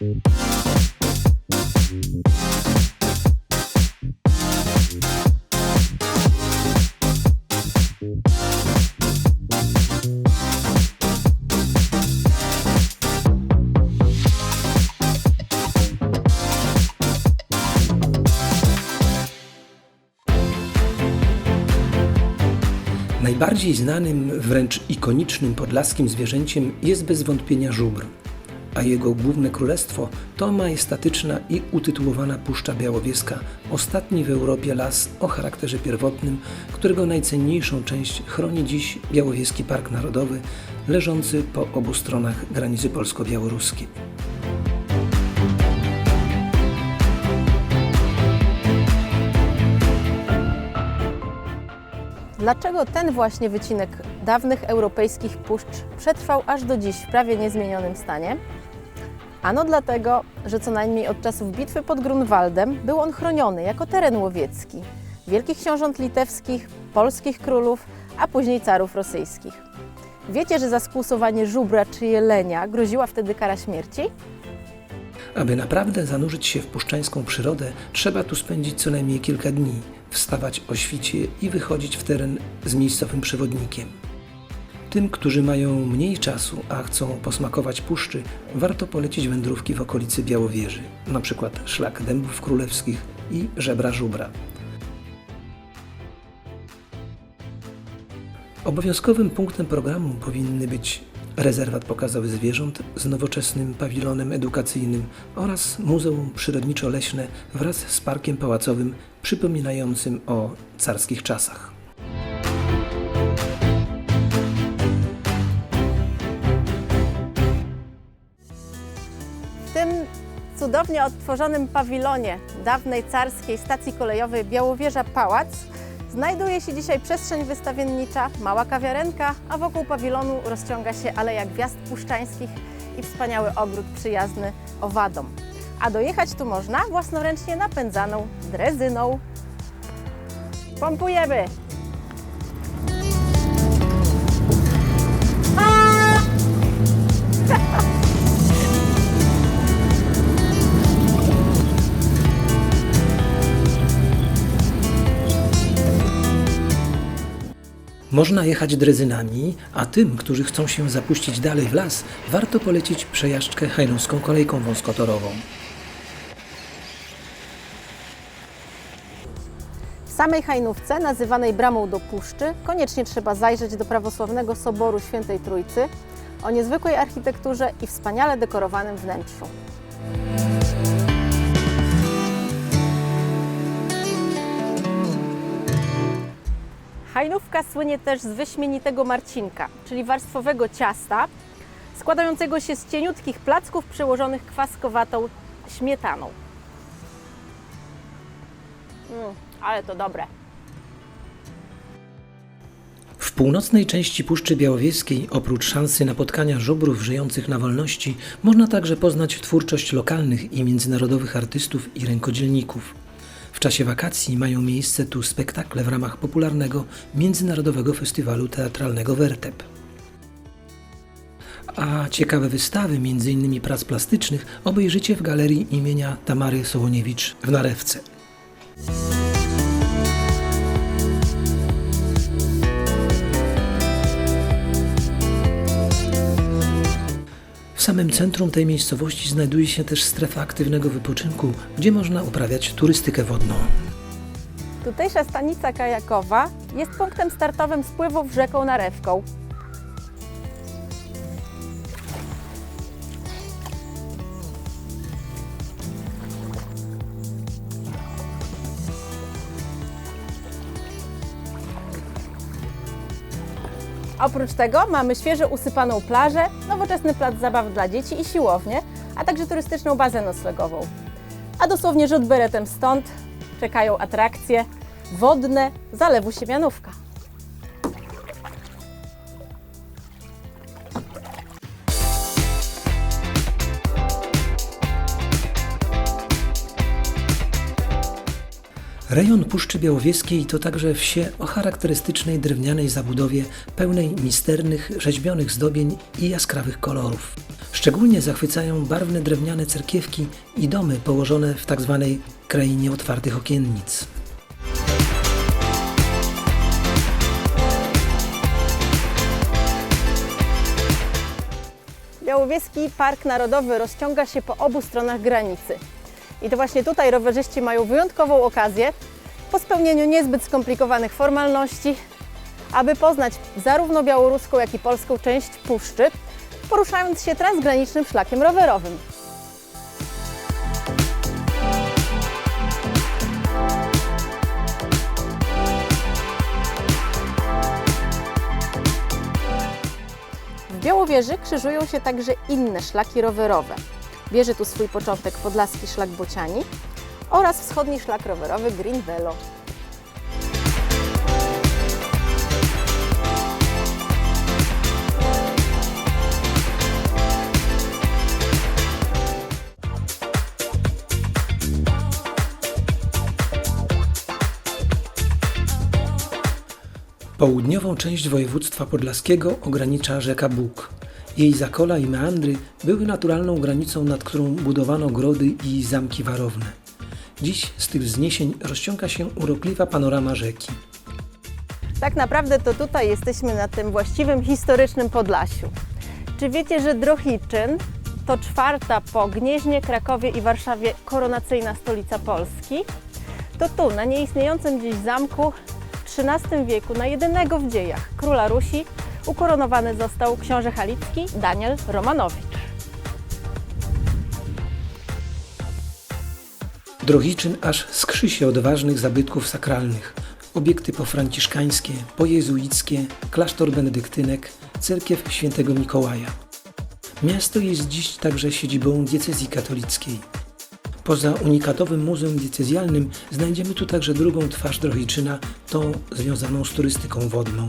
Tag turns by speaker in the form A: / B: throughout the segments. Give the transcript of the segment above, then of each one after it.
A: Najbardziej znanym, wręcz ikonicznym podlaskim zwierzęciem jest bez wątpienia żubr, a jego główne królestwo to majestatyczna i utytułowana Puszcza Białowieska, ostatni w Europie las o charakterze pierwotnym, którego najcenniejszą część chroni dziś Białowieski Park Narodowy, leżący po obu stronach granicy polsko-białoruskiej.
B: Dlaczego ten właśnie wycinek dawnych europejskich puszcz przetrwał aż do dziś w prawie niezmienionym stanie? Ano dlatego, że co najmniej od czasów bitwy pod Grunwaldem był on chroniony jako teren łowiecki wielkich książąt litewskich, polskich królów, a później carów rosyjskich. Wiecie, że za skłusowanie żubra czy jelenia groziła wtedy kara śmierci?
A: Aby naprawdę zanurzyć się w puszczańską przyrodę, trzeba tu spędzić co najmniej kilka dni, wstawać o świcie i wychodzić w teren z miejscowym przewodnikiem. Tym, którzy mają mniej czasu, a chcą posmakować puszczy, warto polecić wędrówki w okolicy Białowieży, przykład szlak dębów królewskich i żebra żubra. Obowiązkowym punktem programu powinny być rezerwat pokazowy zwierząt z nowoczesnym pawilonem edukacyjnym oraz Muzeum Przyrodniczo-Leśne wraz z parkiem pałacowym przypominającym o carskich czasach.
B: Tym cudownie odtworzonym pawilonie dawnej carskiej stacji kolejowej Białowieża Pałac znajduje się dzisiaj przestrzeń wystawiennicza, mała kawiarenka, a wokół pawilonu rozciąga się Aleja Gwiazd Puszczańskich i wspaniały ogród przyjazny owadom. A dojechać tu można własnoręcznie napędzaną drezyną. Pompujemy!
A: Można jechać drezynami, a tym, którzy chcą się zapuścić dalej w las, warto polecić przejażdżkę hajnowską kolejką wąskotorową.
B: W samej Hajnówce, nazywanej Bramą do Puszczy, koniecznie trzeba zajrzeć do prawosławnego Soboru Świętej Trójcy o niezwykłej architekturze i wspaniale dekorowanym wnętrzu. Hajnówka słynie też z wyśmienitego marcinka, czyli warstwowego ciasta, składającego się z cieniutkich placków przełożonych kwaskowatą śmietaną. Mm, ale to dobre.
A: W północnej części Puszczy Białowieskiej, oprócz szansy napotkania żubrów żyjących na wolności, można także poznać twórczość lokalnych i międzynarodowych artystów i rękodzielników. W czasie wakacji mają miejsce tu spektakle w ramach popularnego Międzynarodowego Festiwalu Teatralnego Wertep. A ciekawe wystawy, m.in. prac plastycznych, obejrzycie w galerii imienia Tamary Sołoniewicz w Narewce. Samym centrum tej miejscowości znajduje się też strefa aktywnego wypoczynku, gdzie można uprawiać turystykę wodną.
B: Tutejsza stanica kajakowa jest punktem startowym spływów rzeką Narewką. Oprócz tego mamy świeżo usypaną plażę, nowoczesny plac zabaw dla dzieci i siłownię, a także turystyczną bazę noclegową. A dosłownie rzut beretem stąd czekają atrakcje wodne zalewu Siemianówka.
A: Rejon Puszczy Białowieskiej to także wsie o charakterystycznej drewnianej zabudowie pełnej misternych, rzeźbionych zdobień i jaskrawych kolorów. Szczególnie zachwycają barwne drewniane cerkiewki i domy położone w tzw. krainie otwartych okiennic.
B: Białowieski Park Narodowy rozciąga się po obu stronach granicy. I to właśnie tutaj rowerzyści mają wyjątkową okazję po spełnieniu niezbyt skomplikowanych formalności, aby poznać zarówno białoruską, jak i polską część puszczy, poruszając się transgranicznym szlakiem rowerowym. W Białowieży krzyżują się także inne szlaki rowerowe. Bierze tu swój początek podlaski szlak Bociani oraz wschodni szlak rowerowy Green Velo.
A: Południową część województwa podlaskiego ogranicza rzeka Bóg. Jej zakola i meandry były naturalną granicą, nad którą budowano grody i zamki warowne. Dziś z tych wzniesień rozciąga się urokliwa panorama rzeki.
B: Tak naprawdę to tutaj jesteśmy na tym właściwym historycznym Podlasiu. Czy wiecie, że Drohiczyn to czwarta po Gnieźnie, Krakowie i Warszawie koronacyjna stolica Polski? To tu, na nieistniejącym dziś zamku w XIII wieku, na jedynego w dziejach króla Rusi, ukoronowany został książę halicki Daniel Romanowicz.
A: Drohiczyn aż skrzy się od ważnych zabytków sakralnych. Obiekty pofranciszkańskie, pojezuickie, klasztor benedyktynek, cerkiew świętego Mikołaja. Miasto jest dziś także siedzibą diecezji katolickiej. Poza unikatowym muzeum diecezjalnym znajdziemy tu także drugą twarz Drohiczyna, tą związaną z turystyką wodną.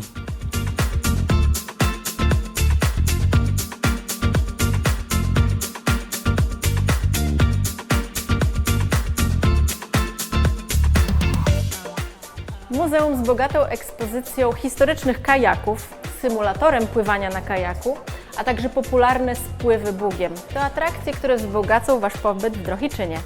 B: Muzeum z bogatą ekspozycją historycznych kajaków, symulatorem pływania na kajaku, a także popularne spływy bugiem. To atrakcje, które wzbogacą Wasz pobyt w Drohiczynie.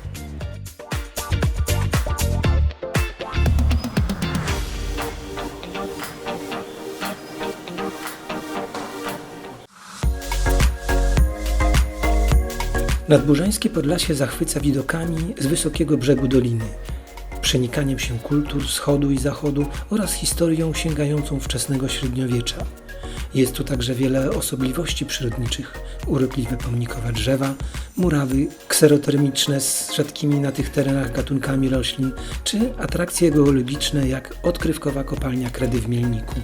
A: Nadburzańskie Podlasie zachwyca widokami z wysokiego brzegu doliny, przenikaniem się kultur wschodu i zachodu oraz historią sięgającą wczesnego średniowiecza. Jest tu także wiele osobliwości przyrodniczych, urokliwe pomnikowe drzewa, murawy kserotermiczne z rzadkimi na tych terenach gatunkami roślin, czy atrakcje geologiczne jak odkrywkowa kopalnia kredy w Mielniku.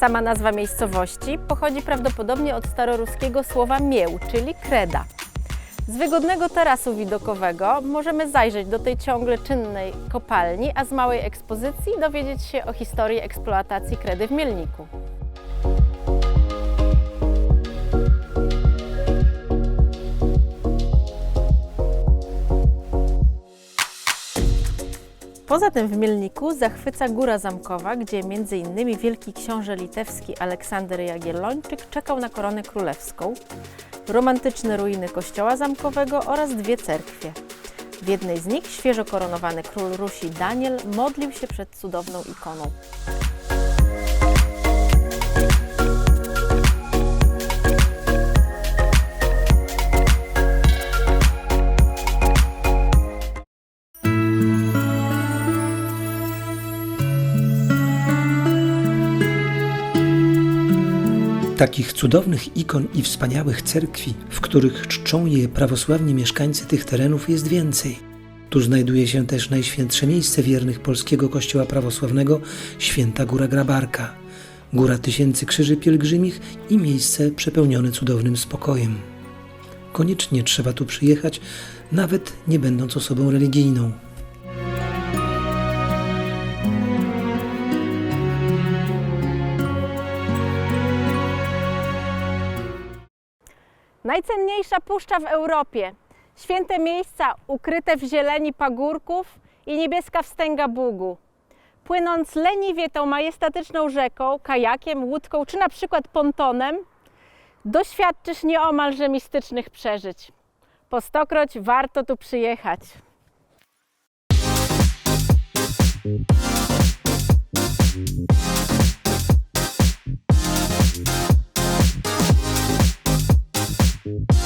B: Sama nazwa miejscowości pochodzi prawdopodobnie od staroruskiego słowa mieł, czyli kreda. Z wygodnego tarasu widokowego możemy zajrzeć do tej ciągle czynnej kopalni, a z małej ekspozycji dowiedzieć się o historii eksploatacji kredy w Mielniku. Poza tym w Mielniku zachwyca Góra Zamkowa, gdzie m.in. wielki książę litewski Aleksander Jagiellończyk czekał na koronę królewską, romantyczne ruiny kościoła zamkowego oraz dwie cerkwie. W jednej z nich świeżo koronowany król Rusi Daniel modlił się przed cudowną ikoną.
A: Takich cudownych ikon i wspaniałych cerkwi, w których czczą je prawosławni mieszkańcy tych terenów, jest więcej. Tu znajduje się też najświętsze miejsce wiernych polskiego kościoła prawosławnego, święta Góra Grabarka, Góra Tysięcy Krzyży Pielgrzymich i miejsce przepełnione cudownym spokojem. Koniecznie trzeba tu przyjechać, nawet nie będąc osobą religijną.
B: Najcenniejsza puszcza w Europie. Święte miejsca ukryte w zieleni pagórków i niebieska wstęga Bugu. Płynąc leniwie tą majestatyczną rzeką, kajakiem, łódką czy na przykład pontonem, doświadczysz nieomalże mistycznych przeżyć. Po stokroć warto tu przyjechać. Thank you. thank you.